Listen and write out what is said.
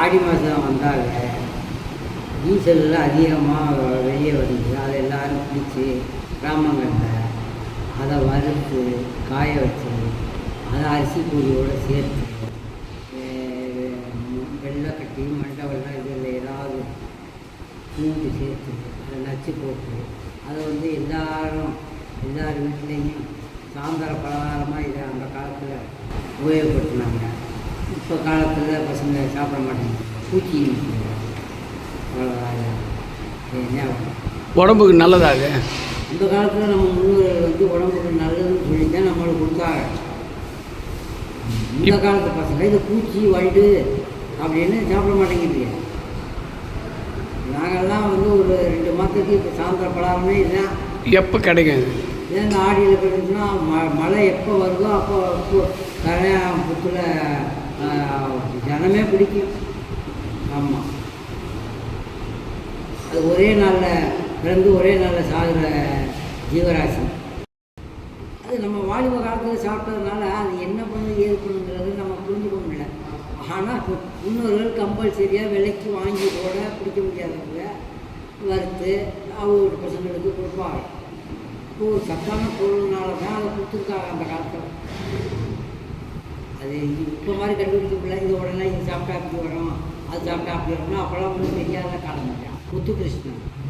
ஆடி மாதம் வந்தால் டீசல்லாம் அதிகமாக வெளியே வருது அதை எல்லோரும் பிடிச்சி கிராமங்களில் அதை வறுத்து காய வச்சு அதை அரிசி கூலியோடு சேர்த்து வெள்ளை கட்டி மண்டை வெள்ளம் இதில் ஏதாவது பூண்டு சேர்த்து அதை நச்சு போட்டு அதை வந்து எல்லாரும் எல்லார் வீட்லேயும் சாயந்தர பலகாரமாக இதை அந்த காலத்தில் உபயோகப்படுத்தினாங்க. இப்போ காலத்தில் பசங்க சாப்பிட மாட்டாங்க. பூச்சி அவ்வளோதான் என்ன உடம்புக்கு நல்லதாக அந்த காலத்தில் நம்ம முன்னோர்கள் வந்து உடம்புக்கு நல்லதுன்னு சொல்லி தான் நம்மளுக்கு கொடுத்தாங்க. இந்த காலத்து பசங்க இது பூச்சி வண்டு அப்படின்னு சாப்பிட மாட்டேங்குது நாங்கள்லாம் வந்து ஒரு ரெண்டு மாதத்துக்கு இப்போ சாயந்தர பலகாரமே இதுதான் எப்போ கிடைக்கும் இந்த ஆடியில் போயிருந்துச்சுன்னா ம மழை எப்போ வருதோ அப்போ கரையான் புத்துல ஜனமே பிடிக்கும் ஆமாம் அது ஒரே நாளில் பிறந்து ஒரே நாளில் சாகுற ஜீவராசி. அது நம்ம வாலிப காலத்தில் சாப்பிட்டதுனால அது என்ன பண்ணு ஏது பண்ணுங்கிறது நம்ம புரிஞ்சுக்க முடியல. ஆனால் முன்னோர்கள் கம்பல்சரியாக விலைக்கு வாங்கி கூட பிடிக்க முடியாதவங்க வறுத்து அவங்க பசங்களுக்கு கொடுப்பாங்க. இப்போ ஒரு சத்தான பொருள்னால தான் அதை கொடுத்துருக்காங்க அந்த காலத்தில். இப்போ மாதிரி கண்டுபிடிக்க இது உடனே இது சாப்பிட்டா அப்படி வரும் அது சாப்பிட்டா அப்படி வரும்னா அப்போல்லாம் ஒன்றும் தெரியாத காலம் முத்து கிருஷ்ணன்